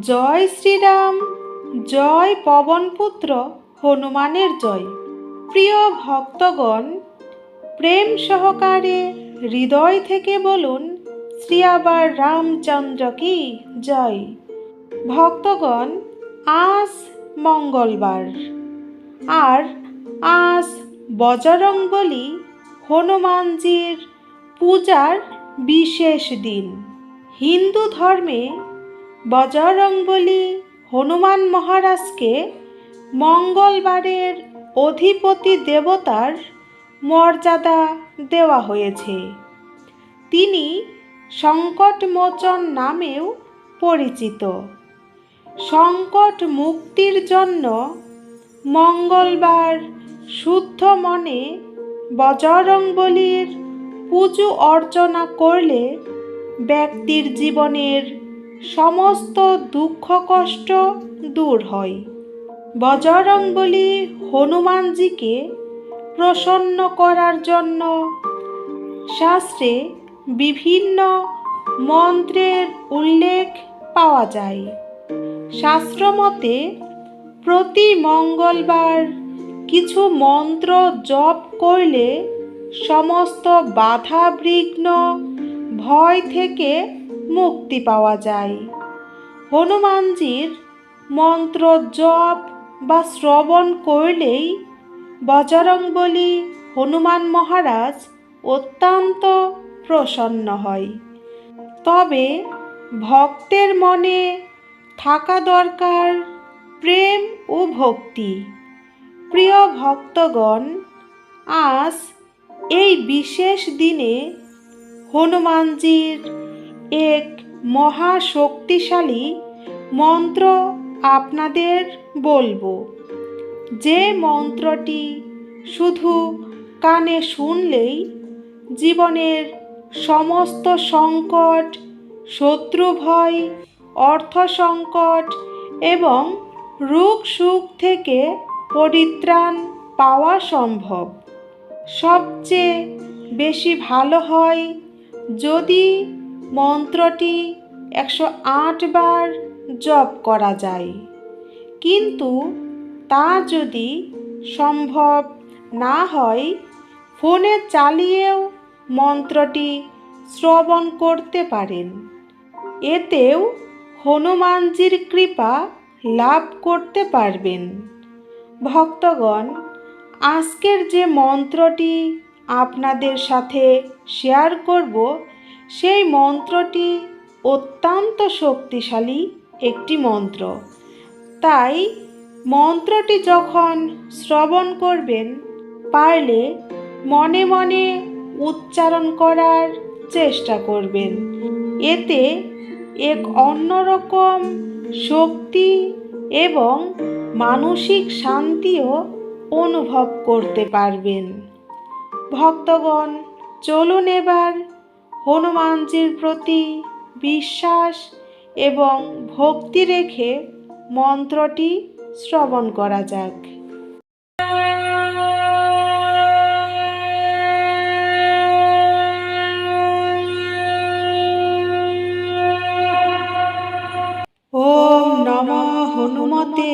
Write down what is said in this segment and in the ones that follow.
জয় শ্রীরাম, জয় পবনপুত্র, হনুমানের জয়। প্রিয় ভক্তগণ, প্রেম সহকারে হৃদয় থেকে বলুন, শ্রী আবার রামচন্দ্র কি জয়? ভক্তগণ, আজ মঙ্গলবার। আর আজ বজরংবলী হনুমানজির পূজার বিশেষ দিন। হিন্দু ধর্মে বজরংবলী হনুমান মহারাজকে মঙ্গলবারের অধিপতি দেবতার মর্যাদা দেওয়া হয়েছে। তিনি সংকটমোচন নামেও পরিচিত। সংকট মুক্তির জন্য মঙ্গলবার শুদ্ধ মনে বজরংবলীর পুজো অর্চনা করলে ব্যক্তির জীবনের সমস্ত দুঃখ কষ্ট দূর হয়। বজরংবলী হনুমানজিকে প্রসন্ন করার জন্য শাস্ত্রে বিভিন্ন মন্ত্রের উল্লেখ পাওয়া যায়। শাস্ত্রমতে প্রতি মঙ্গলবার কিছু মন্ত্র জপ করলে সমস্ত বাধা বিঘ্ন ভয় থেকে মুক্তি পাওয়া যায়। হনুমানজির মন্ত্র জপ বা শ্রবণ করলেই বজরংবলী হনুমান মহারাজ অত্যন্ত প্রসন্ন হয়। তবে ভক্তের মনে থাকা দরকার প্রেম ও ভক্তি। প্রিয় ভক্তগণ, আজ এই বিশেষ দিনে হনুমানজির এক মহাশক্তিশালী মন্ত্র আপনাদের বলব। যে মন্ত্রটি শুধু কানে শুনলেই জীবনের সমস্ত সংকট শত্রু ভয় অর্থ সংকট এবং রোগ সুখ থেকে পরিত্রাণ পাওয়া সম্ভব। সবচেয়ে বেশি ভালো হয় যদি মন্ত্রটি একশো আট বার জপ করা যায়। কিন্তু তা যদি সম্ভব না হয়, ফোনে চালিয়েও মন্ত্রটি শ্রবণ করতে পারেন। এতেও হনুমানজির কৃপা লাভ করতে পারবেন। ভক্তগণ, আজকের যে মন্ত্রটি আপনাদের সাথে শেয়ার করব সেই মন্ত্রটি অত্যন্ত শক্তিশালী একটি মন্ত্র। তাই মন্ত্রটি যখন শ্রবণ করবেন, পারলে মনে মনে উচ্চারণ করার চেষ্টা করবেন। এতে এক অন্যরকম শক্তি এবং মানসিক শান্তিও অনুভব করতে পারবেন। ভক্তগণ, চলুন এবার হনুমানজির প্রতি বিশ্বাস এবং ভক্তি রেখে মন্ত্রটি শ্রবণ করা যাক। হনুমতে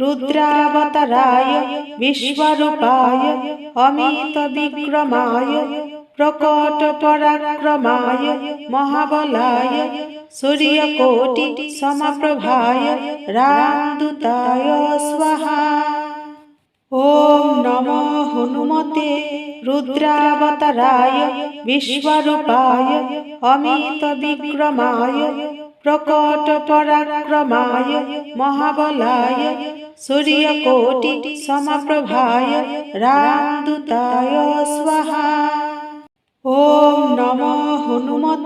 রুদ্রাবতারায়, বিশ্বরূপায়, অমিত বিক্রমায় প্রকট পরাক্রমায়, মহাবলায়, সূর্যকোটি সমপ্রভায় রামদূতায় স্বাহা। ওম নম হনুমতে, রুদ্রাবতারায়, বিশ্বরূপায়, অমিত বিক্রমায়, প্রকট পরাক্রমায়, মহাবলায়, সূর্যকোটি সমপ্রভায় রামদূতায়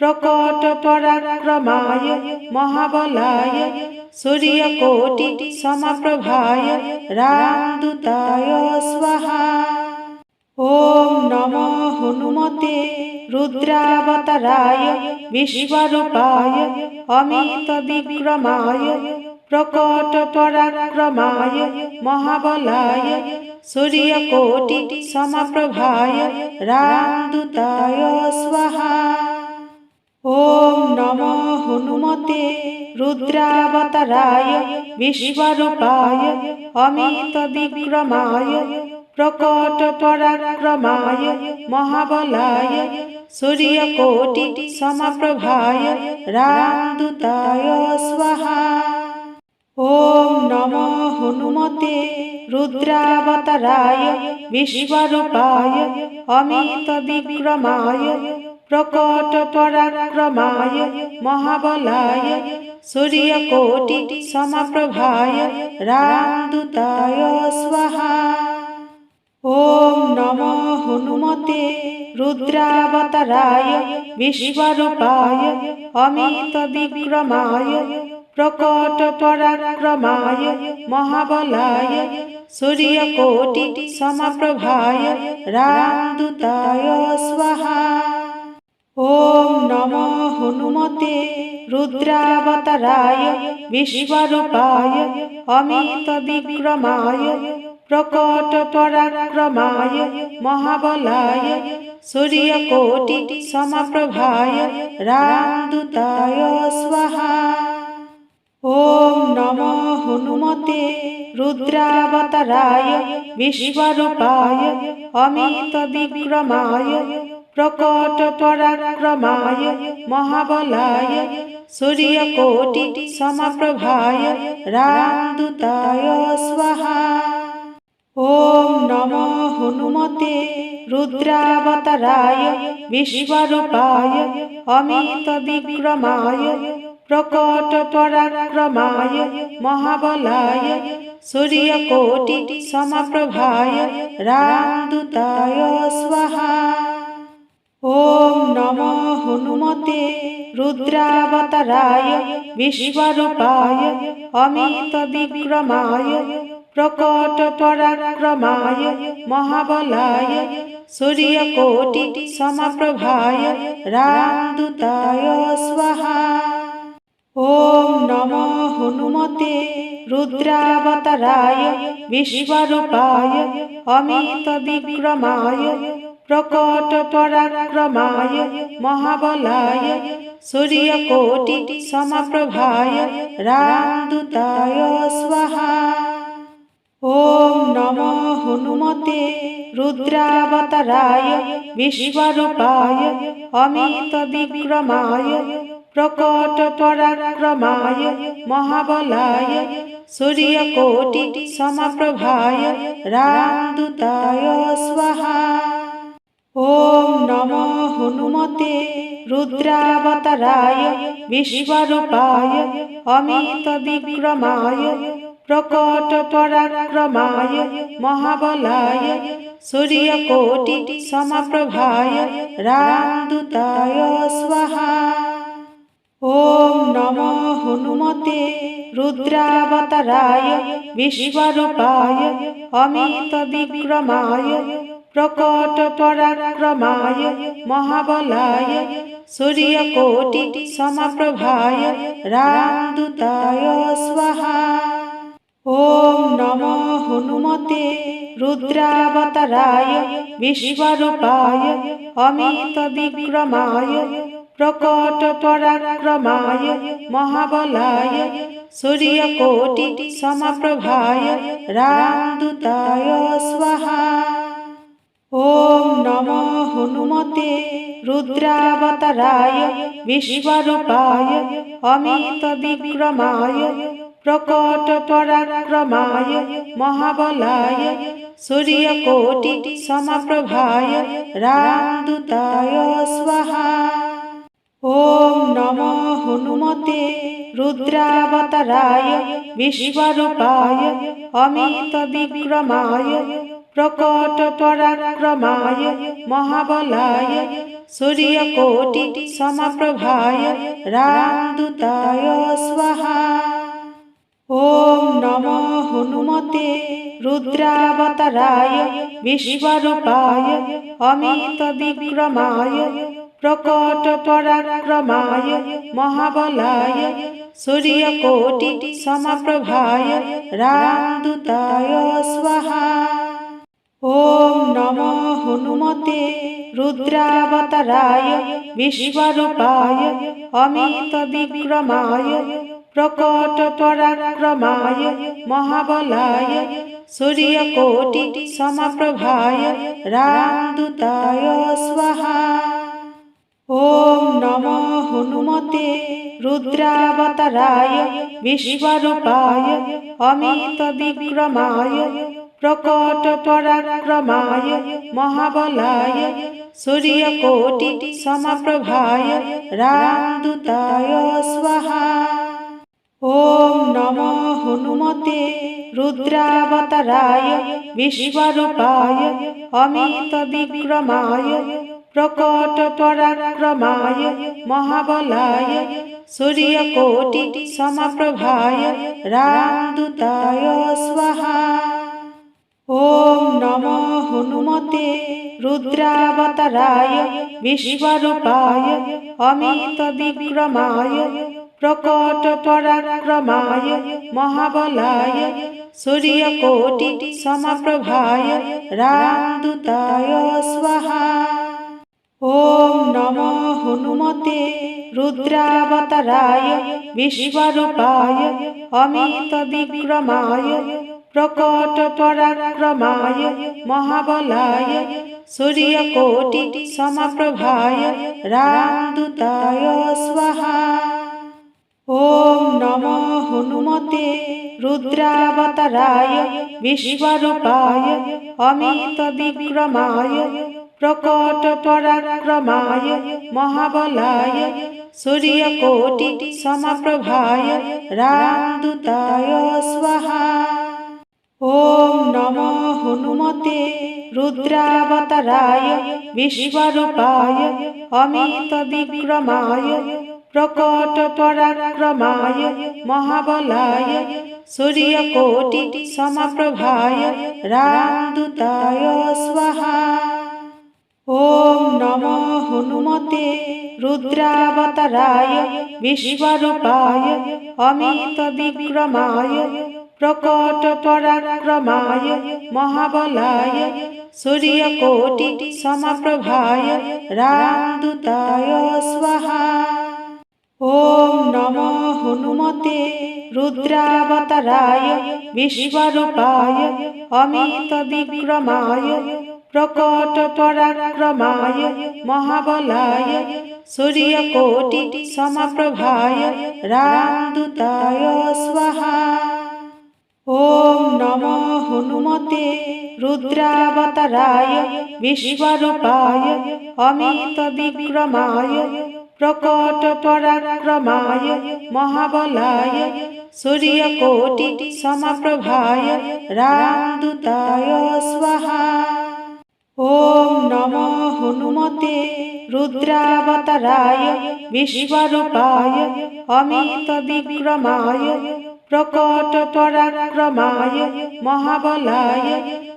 প্রকট পরাক্রমায়, মহাবলায়, সূর্যকোটি সমপ্রভায় রামদূতায় স্বাহা। ওম নম হনুমতে রুদ্রাবতারায়, বিশ্বরূপায়, অমিত বিক্রমায়, প্রকট পরাক্রমায়, মহাবলায় ওম নম হনুমতে রুদ্রাবতারায় বিশ্বরূপায় অমিত বিক্রমায় প্রকট পরাক্রমায় মহাবলায় সূর্যকোটি সমপ্রভায় রামদূতায় স্বাহা। ওম নম হনুমতে রুদ্রাবতারায় বিশ্বরূপায় অমিত বিক্রমায় প্রকট পরাক্রমায়, মহাবলায়, সূর্যকোটি সমপ্রভায় রামদূতায় স্বাহা। ওম নম হনুমতে রুদ্রাবতারায়, বিশ্বরূপায় অমিত বিক্রমায়, প্রকট পরাক্রমায়, মহাবলায়, সূর্যকোটি সমপ্রভায় রামদূতায় স্বাহা। ওম নম হনুমতে রুদ্রাবতারায় বিশ্বরূপায় অমিত বিক্রমায় প্রকট পরাক্রমায় মহাবলায় সূর্যকোটি সমপ্রভায় রামদূতায় স্বাহা। ওম নম হনুমতে রুদ্রাবতারায় বিশ্বরূপায় অমিত বিক্রমায় প্রকট পরাক্রমায়, মহাবলায় সূর্য কোটি সমপ্রভায় রামদূতায় স্বাহা। ওম নম হনুমতে, রুদ্রাবতারায়, বিশ্বরূপায়, অমিত বিক্রমায়, প্রকট পরাক্রমায়, মহাবলায় সূর্য কোটি সমপ্রভায় রামদূতায় স্বাহা। ওম নম হনুমতে রুদ্রাবতারায় বিশ্বরূপায় অমিত বিক্রমায় প্রকট পরাক্রমায় মহাবলায় সূর্যকোটি সমপ্রভায় রামদূতায় স্বাহা। ওম নম হনুমতে রুদ্রাবতারায় বিশ্বরূপায় অমিত বিক্রমায় প্রকট পরাক্রমায়, মহাবলায়, সূর্যকোটি সমপ্রভায় রামদূতায় স্বাহা। ওম নম হনুমতে রুদ্রাবতারায়, বিশ্বরূপায় অমিত বিক্রমায়, প্রকট পরাক্রমায়, মহাবলায় সূর্যকোটি সমপ্রভায় রামদূতায় স্বাহা। ওম নম হনুমতে রুদ্রাবতারায় বিশ্বরূপায় অমিত বিক্রমায় প্রকট পরাক্রমায় মহাবলায় সূর্যকোটি সমপ্রভায় রামদূতায় স্বাহা। ওম নম হনুমতে রুদ্রাবতারায় বিশ্বরূপায় অমিত বিক্রমায় প্রকট পরাক্রমায়, মহাবলায়, সূর্যকোটি সমপ্রভায়, রামদূতায় স্বাহা। ওম নম হনুমতে, রুদ্রাবতারায়, বিশ্বরূপায়, অমিত বিক্রমায়, প্রকট পরাক্রমায়, মহাবলায়, সূর্যকোটি সমপ্রভায়, রামদূতায় স্বাহা। ওম নম হনুমতে রুদ্রাবতারায় বিশ্বরূপায় অমিত বিক্রমায় প্রকট পরাক্রমায় মহাবলায় সূর্যকোটি সমপ্রভায় রামদূতায় স্বাহা। ওম নম হনুমতে রুদ্রাবতারায় বিশ্বরূপায় অমিত বিক্রমায় প্রকট পরাক্রমায়, মহাবলায়, সূর্যকোটি সমপ্রভায় রামদূতায় স্বাহা। ওম নম হনুমতে, রুদ্রাবতারায়, বিশ্বরূপায়, অমিত বিক্রমায়, প্রকট পরাক্রমায়, মহাবলায়, সূর্যকোটি সমপ্রভায় রামদূতায় স্বাহা। ওম নম হনুমতে রুদ্রাবতারায় বিশ্বরূপায় অমিত বিক্রমায় প্রকট পরাক্রমায় মহাবলায় সূর্যকোটি সমপ্রভায় রামদূতায় স্বাহা। ওম নম হনুমতে রুদ্রাবতারায় বিশ্বরূপায় অমিত বিক্রমায় প্রকট পরাক্রমায়, মহাবলায়, সূর্যকোটি সমপ্রভায় রামদূতায় স্বাহা। ওম নম হনুমতে রুদ্রাবতারায়, বিশ্বরূপায়, অমিত বিক্রমায়, প্রকট পরাক্রমায়, মহাবলায়, সূর্যকোটি সমপ্রভায় রামদূতায় স্বাহা। ওম নম হনুমতে রুদ্রাবতারায় বিশ্বরূপায় অমিত বিক্রমায় প্রকট পরাক্রমায় মহাবলায় সূর্যকোটি সমপ্রভায় রামদূতায় স্বাহা। ওম নম হনুমতে রুদ্রাবতারায় বিশ্বরূপায় অমিত বিক্রমায় প্রকট পরাক্রমায়, মহাবলায়, সূর্যকোটি সমপ্রভায় রামদূতায় স্বাহা। ওম নম হনুমতে, রুদ্রাবতারায়, বিশ্বরূপায়, অমিত বিক্রমায়, প্রকট পরাক্রমায়, মহাবলায়, সূর্যকোটি সমপ্রভায় রামদূতায় স্বাহা। নম হনুমতে রুদ্রাবতারায় বিশ্বরূপায় অমিত বিক্রমায়, প্রকট পরাক্রমায়, মহাবলায়, সূর্যকোটি সমপ্রভায়, রামদূতায় স্বাহা। ওম নম হনুমতে রুদ্রাবতারায় বিশ্বরূপায় অমিত বিক্রমায় প্রকট পরাক্রমায়, মহাবলায়, সূর্যকোটি সমপ্রভায় রামদূতায় স্বাহা। ওম নম হনুমতে, রুদ্রাবতারায়, বিশ্বরূপায়, অমিত বিক্রমায়, প্রকট পরাক্রমায়, মহাবলায়, সূর্যকোটি সমপ্রভায় রামদূতায় স্বাহা। ওম নম হনুমতে রুদ্রাবতারায় বিশ্বরূপায় অমিত বিক্রমায় প্রকট পরাক্রমায় মহাবলায় সূর্যকোটি সমপ্রভায় রামদূতায় স্বাহা। ওম নম হনুমতে রুদ্রাবতারায় বিশ্বরূপায় অমিত বিক্রমায় প্রকট পরাক্রমায়, মহাবলায়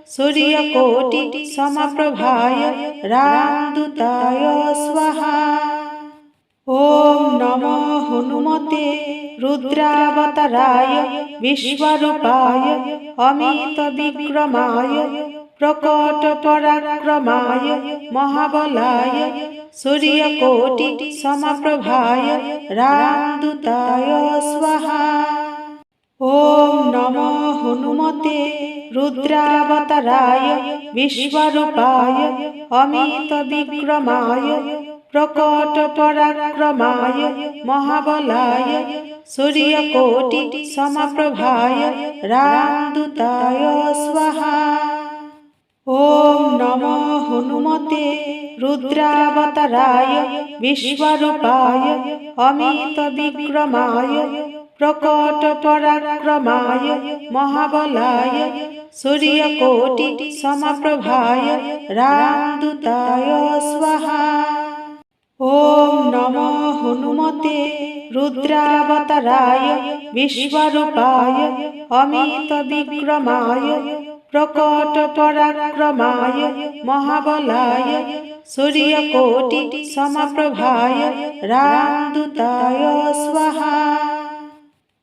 সূর্য কোটি সমপ্রভায় রামদূতায় স্বাহা। ওম নম হনুমতে, রুদ্রাবতারায়, বিশ্বরূপায়, অমিত বিক্রমায়, প্রকট পরাক্রমায়, মহাবলায় সূর্য কোটি সমপ্রভায় রামদূতায় স্বাহা। ওম নম হনুমতে রুদ্রাবতারায় বিশ্বরূপায় অমিত বিক্রমায় প্রকট পরাক্রমায় মহাবলায় সূর্যকোটি সমপ্রভায় রামদূতায় স্বাহা। ওম নম হনুমতে রুদ্রাবতারায় বিশ্বরূপায় অমিত বিক্রমায় প্রকট পরাক্রমায়, মহাবলায়, সূর্যকোটি সমপ্রভায় রামদূতায় স্বাহা। ওম নম হনুমতে, রুদ্রাবতারায়, বিশ্বরূপায়, অমিত বিক্রমায়, প্রকট পরাক্রমায়, মহাবলায়, সূর্যকোটি সমপ্রভায় রামদূতায় স্বাহা।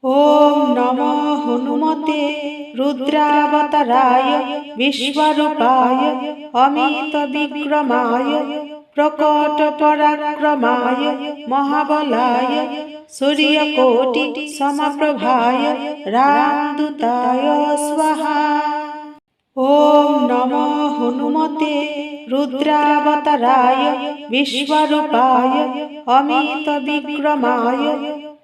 ওম নম হনুমতে রুদ্রাবতারায় বিশ্বরূপায় অমিত বিক্রমায় প্রকট পরাক্রমায় মহাবলায় সূর্যকোটি সমপ্রভায় রামদূতায় স্বাহা। ওম নম হনুমতে রুদ্রাবতারায় বিশ্বরূপায় অমিত বিক্রমায়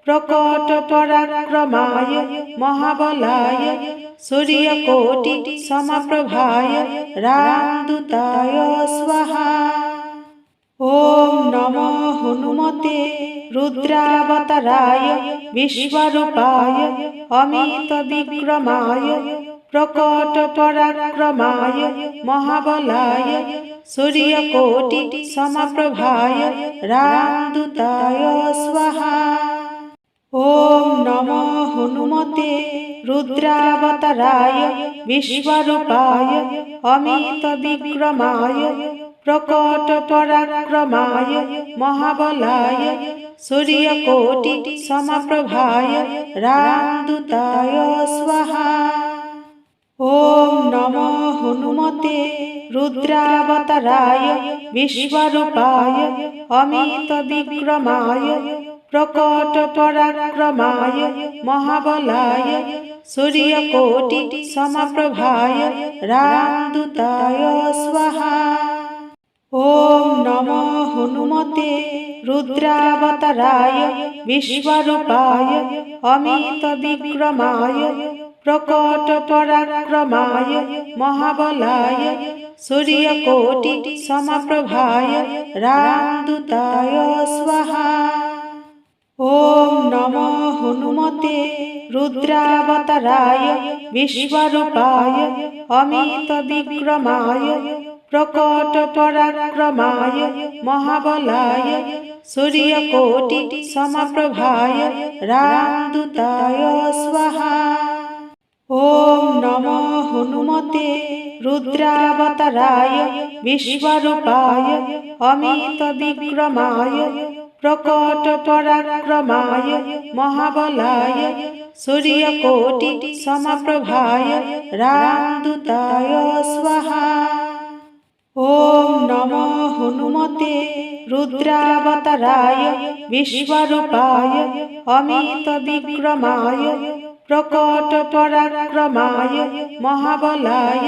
প্রকট পরাক্রমায়, মহাবলায়, সূর্যকোটি সমপ্রভায় রামদূতায় স্বাহা। ওম নম হনুমতে রুদ্রাবতারায়, বিশ্বরূপায়, অমিত বিক্রমায়, প্রকট পরাক্রমায়, মহাবলায়, সূর্যকোটি সমপ্রভায় রামদূতায় স্বাহা। ওম নম হনুমতে রুদ্রাবতারায় বিশ্বরূপায় অমিত বিক্রমায় প্রকট পরাক্রমায় মহাবলায় সূর্যকোটি সমপ্রভায় রামদূতায় স্বাহা। ওম নম হনুমতে রুদ্রাবতারায় বিশ্বরূপায় অমিত বিক্রমায় প্রকট পরাক্রমায়, মহাবলায়, সূর্যকোটি সমপ্রভায় রামদূতায় স্বাহা। ওম নম হনুমতে, রুদ্রাবতারায়, বিশ্বরূপায়, অমিত বিক্রমায়, প্রকট পরাক্রমায়, মহাবলায়, সূর্যকোটি সমপ্রভায় রামদূতায় স্বাহা। ওম নম হনুমতে রুদ্রাবতারায় বিশ্বরূপায় অমিত বিক্রমায় প্রকট পরাক্রমায় মহাবলায় সূর্যকোটি সমপ্রভায় রামদূতায় স্বাহা। ওম নম হনুমতে রুদ্রাবতারায় বিশ্বরূপায় অমিত বিক্রমায় প্রকট পরাক্রমায়, মহাবলায়, সূর্যকোটি সমপ্রভায় রামদূতায় স্বাহা। ওম নম হনুমতে, রুদ্রাবতারায়, বিশ্বরূপায়, অমিত বিক্রমায়, প্রকট পরাক্রমায়, মহাবলায়,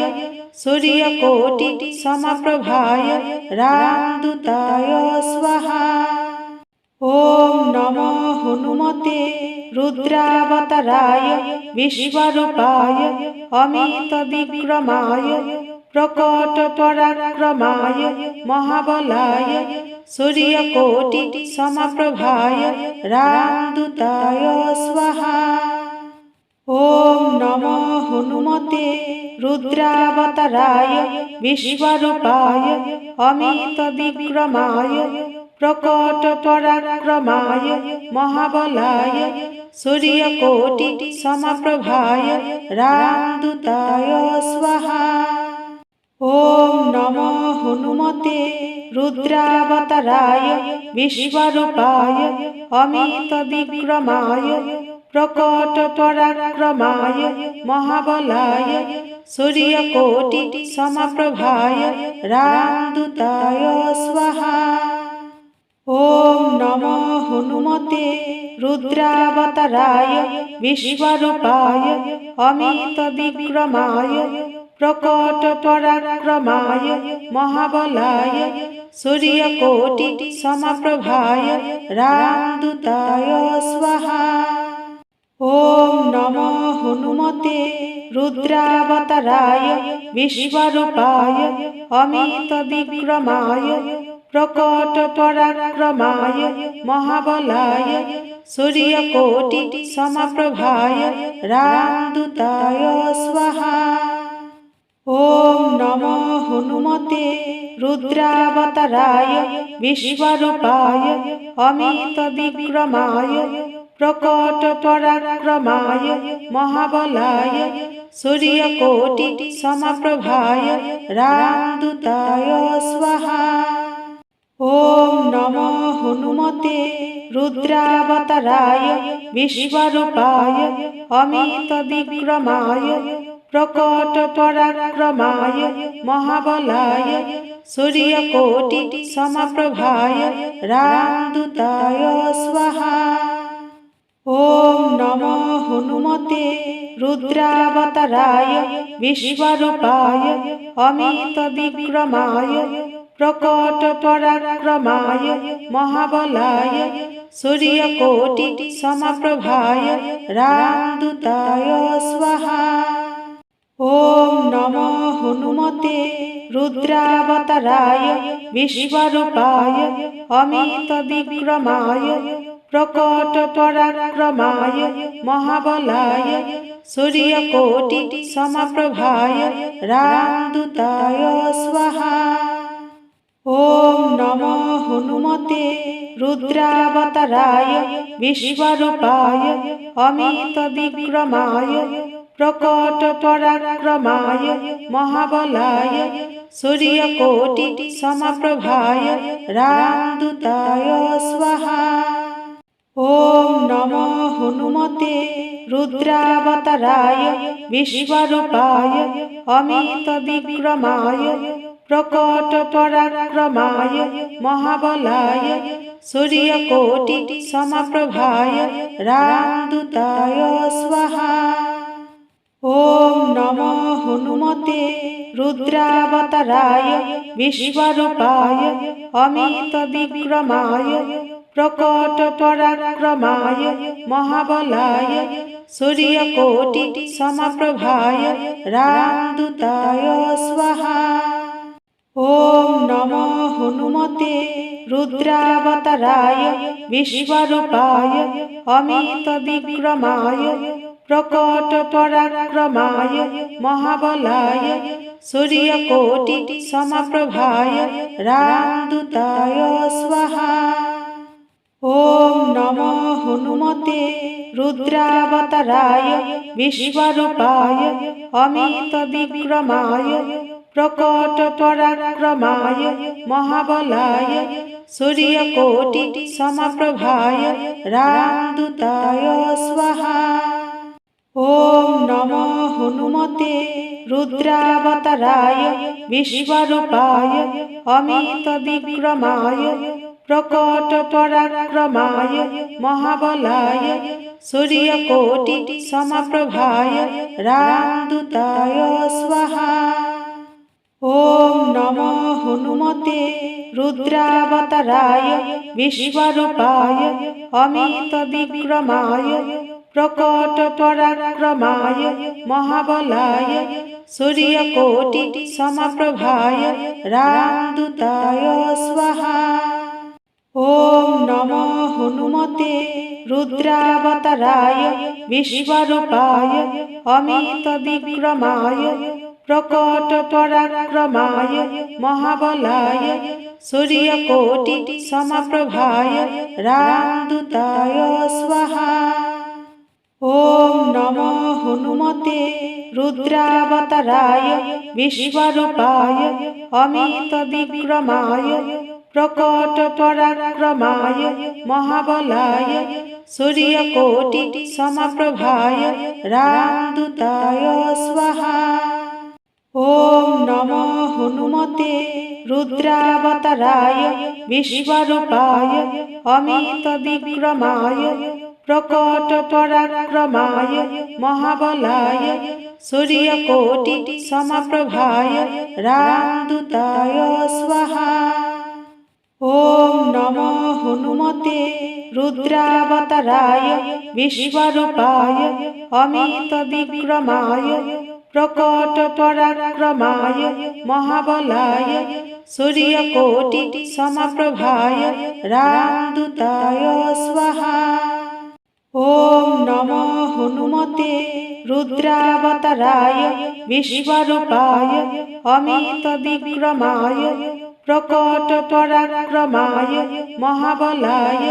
সূর্যকোটি সমপ্রভায় রামদূতায় স্বাহা। ওম নম হনুমতে রুদ্রাবতারায় বিশ্বরূপায় অমিত বিক্রমায় প্রকট পরাক্রমায় মহাবলায় সূর্যকোটি সমপ্রভায় রামদূতায় স্বাহা। ওম নম হনুমতে রুদ্রাবতারায় বিশ্বরূপায় অমিত বিক্রমায় প্রকট পরাক্রমায়, মহাবলায়, সূর্যকোটি সমপ্রভায় রামদূতায় স্বাহা। ওম নম হনুমতে রুদ্রাবতারায়, বিশ্বরূপায় অমিত বিক্রমায়, প্রকট পরাক্রমায়, মহাবলায় সূর্যকোটি সমপ্রভায় রামদূতায় স্বাহা। ওম নম হনুমতে রুদ্রাবতারায় বিশ্বরূপায় অমিত বিক্রমায় প্রকট পরাক্রমায় মহাবলায় সূর্যকোটি সমপ্রভায় রামদূতায় স্বাহা। ওম নম হনুমতে রুদ্রাবতারায় বিশ্বরূপায় অমিত বিক্রমায় প্রকট পরাক্রমায়, মহাবলায়, সূর্যকোটি সমপ্রভায়, রামদূতায় স্বাহা। ওম নম হনুমতে, রুদ্রাবতারায়, বিশ্বরূপায়, অমিত বিক্রমায়, প্রকট পরাক্রমায়, মহাবলায়, সূর্যকোটি সমপ্রভায়, রামদূতায় স্বাহা। নম হনুমতে রুদ্রাবতারায় বিশ্বরূপায় অমিত বিক্রমায় প্রকট পরাক্রমায় মহাবলায় সূর্যকোটি সমপ্রভায় রামদূতায় স্বাহা। ওম নম হনুমতে রুদ্রাবতারায় বিশ্বরূপায় অমিত বিক্রমায় প্রকট পরাক্রমায়, মহাবলায়, সূর্যকোটি সমপ্রভায় রামদূতায় স্বাহা। ওম নম হনুমতে, রুদ্রাবতারায়, বিশ্বরূপায়, অমিত বিক্রমায়, প্রকট পরাক্রমায়, মহাবলায়, সূর্যকোটি সমপ্রভায় রামদূতায় স্বাহা। ওম নম হনুমতে রুদ্রাবতারায় বিশ্বরূপায় অমিত বিক্রমায় প্রকট পরাক্রমায় মহাবলায় সূর্যকোটি সমপ্রভায় রামদূতায় স্বাহা। ওম নম হনুমতে রুদ্রাবতারায় বিশ্বরূপায় অমিত বিক্রমায় প্রকট পরাক্রমায়, মহাবলায়, সূর্যকোটি সমপ্রভায় রামদূতায় স্বাহা। ওম নম হনুমতে, রুদ্রাবতারায়, বিশ্বরূপায়, অমিত বিক্রমায়, প্রকট পরাক্রমায়, মহাবলায়, সূর্যকোটি সমপ্রভায় রামদূতায় স্বাহা। ওম নম হনুমতে রুদ্রাবতারায় বিশ্বরূপায় অমিত বিক্রমায় প্রকট পরাক্রমায় মহাবলায় সূর্যকোটি সমপ্রভায় রামদূতায় স্বাহা। ওম নম হনুমতে রুদ্রাবতারায় বিশ্বরূপায় অমিত বিক্রমায় প্রকট পরাক্রমায়, মহাবলায় সূর্য কোটি সমপ্রভায় রামদূতায় স্বাহা। ওম নম হনুমতে, রুদ্রাবতারায়, বিশ্বরূপায়, অমিত বিক্রমায়, প্রকট পরাক্রমায়, মহাবলায় সূর্য কোটি সমপ্রভায় রামদূতায় স্বাহা। ওম নম হনুমতে রুদ্রাবতারায় বিশ্বরূপায় অমিত বিক্রমায় প্রকট পরাক্রমায় মহাবলায় সূর্যকোটি সমপ্রভায় রামদূতায় স্বাহা। ওম নম হনুমতে রুদ্রাবতারায় বিশ্বরূপায় অমিত বিক্রমায় প্রকট পরাক্রমায়, মহাবলায়, সূর্যকোটি সমপ্রভায় রামদূতায় স্বাহা। ওম নম হনুমতে রুদ্রাবতারায়, বিশ্বরূপায় অমিত বিক্রমায়, প্রকট পরাক্রমায়, মহাবলায় সূর্যকোটি সমপ্রভায় রামদূতায় স্বাহা। ওম নম হনুমতে রুদ্রাবতারায় বিশ্বরূপায় অমিত বিক্রমায় প্রকট পরাক্রমায় মহাবলায় সূর্যকোটি সমপ্রভায় রামদূতায় স্বাহা। ওম নম হনুমতে রুদ্রাবতারায় বিশ্বরূপায় অমিত বিক্রমায় প্রকট পরাক্রমায়, মহাবলায়, সূর্যকোটি সমপ্রভায়, রামদূতায় স্বাহা। ওম নম হনুমতে, রুদ্রাবতারায়, বিশ্বরূপায়, অমিত বিক্রমায়, প্রকট পরাক্রমায়, মহাবলায়,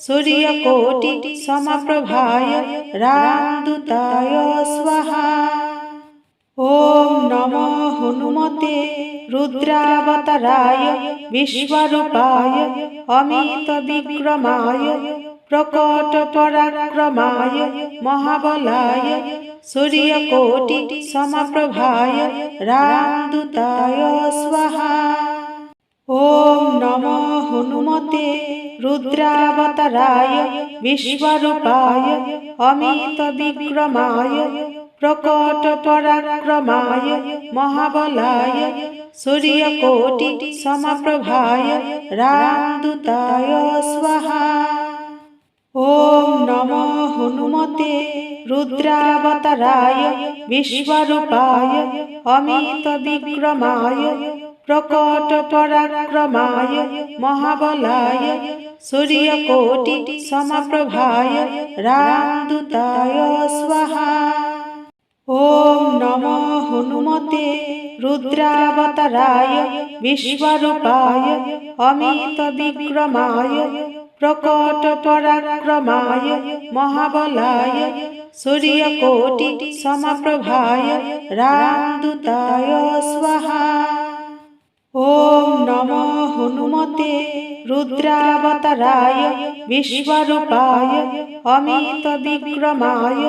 সূর্যকোটি সমপ্রভায়, রামদূতায় স্বাহা। ওম নম হনুমতে রুদ্রাবতারায় বিশ্বরূপায় অমিত বিক্রমায় প্রকট পরাক্রমায় মহাবলায় সূর্যকোটি সমপ্রভায় রামদূতায় স্বাহা। ওম নম হনুমতে রুদ্রাবতারায় বিশ্বরূপায় অমিত বিক্রমায় প্রকট পরাক্রমায়, মহাবলায়, সূর্যকোটি সমপ্রভায়, রামদূতায় স্বাহা। ওম নম হনুমতে রুদ্রাবতারায়, বিশ্বরূপায়, অমিত বিক্রমায়, প্রকট পরাক্রমায়, মহাবলায়, সূর্যকোটি সমপ্রভায়, রামদূতায় স্বাহা। ওম নম হনুমতে রুদ্রাবতারায় বিশ্বরূপায় অমিত বিক্রমায় প্রকট পরাক্রমায় মহাবলায় সূর্যকোটি সমপ্রভায় রামদূতায় স্বাহা। ওম নম হনুমতে রুদ্রাবতারায় বিশ্বরূপায় অমিত বিক্রমায়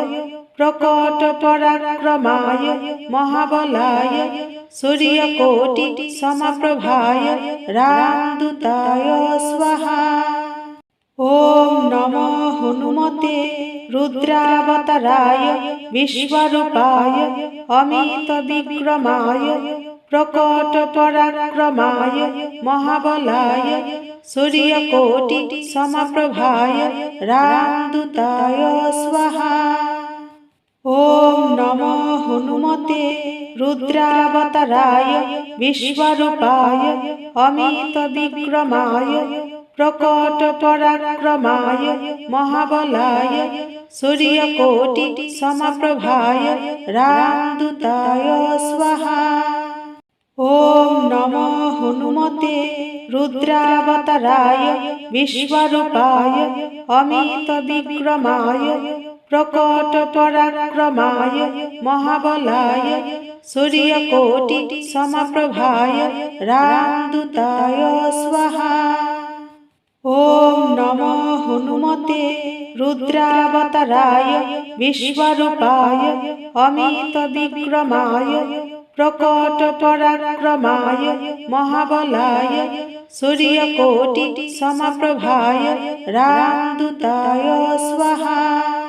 প্রকট পরাক্রমায়, মহাবলায়, সূর্যকোটি সমপ্রভায় রামদূতায় স্বাহা। ওম নম হনুমতে, রুদ্রাবতারায়, বিশ্বরূপায়, অমিত বিক্রমায়, প্রকট পরাক্রমায়, মহাবলায়, সূর্যকোটি সমপ্রভায় রামদূতায় স্বাহা। ওম নম হনুমতে রুদ্রাবতারায় বিশ্বরূপায় অমিত বিক্রমায় প্রকট পরাক্রমায় মহাবলায় সূর্যকোটি সমপ্রভায় রামদূতায় স্বাহা। ওম নম হনুমতে রুদ্রাবতারায় বিশ্বরূপায় অমিত বিক্রমায় প্রকট পরাক্রমায়, মহাবলায়, সূর্যকোটি সমপ্রভায় রামদূতায় স্বাহা। ওম নম হনুমতে, রুদ্রাবতারায়, বিশ্বরূপায়, অমিত বিক্রমায়, প্রকট পরাক্রমায়, মহাবলায়, সূর্যকোটি সমপ্রভায় রামদূতায় স্বাহা।